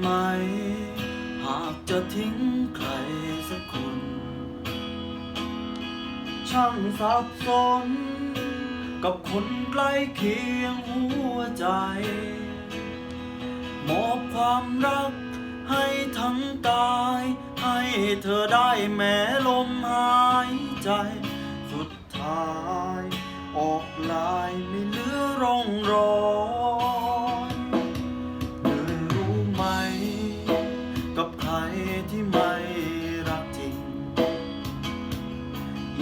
ไหม หากจะทิ้งใครสักคน ช่างสับสน กับคนใกล้เคียงหัวใจมอบความรักให้ทั้งกาย ให้เธอได้แม้ลมหายใจ สุดท้าย ออกลายไม่เหลือร่องรอย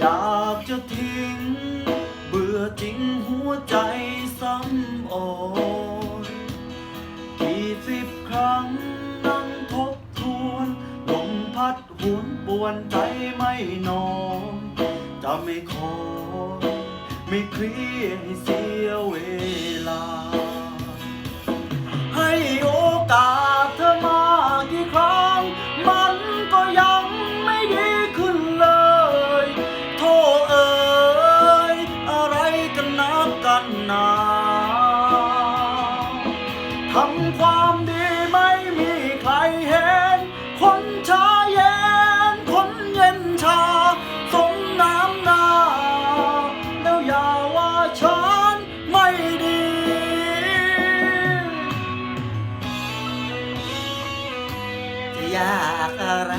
อยากจะทิ้ง เบื่อจริงหัวใจซ้ำอ่อนกี่สิบครั้งนั่งทบทวนลมพัดหวนปวนใจไม่นอนจะไม่ขอ ไม่เคลียให้เสียเว ทำความดีไม่มีใครเห็น คนชาเย็น คนเย็นชา สมน้ำหน้า แล้วอย่าว่าฉันไม่ดี จะยากอะไร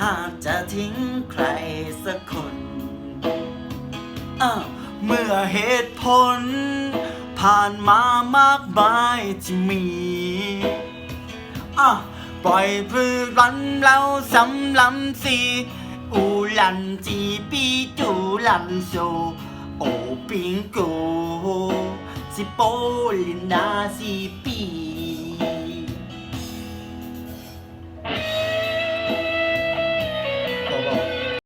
หากจะทิ้งใครสักคน เมื่อเหตุผล ผ่านมามากมายที่มีอะปล่อยพลือรันแล้วสำลำสีอูหลันจีปีจูหลันโซโอปิงโกสิโปลินดาสีปี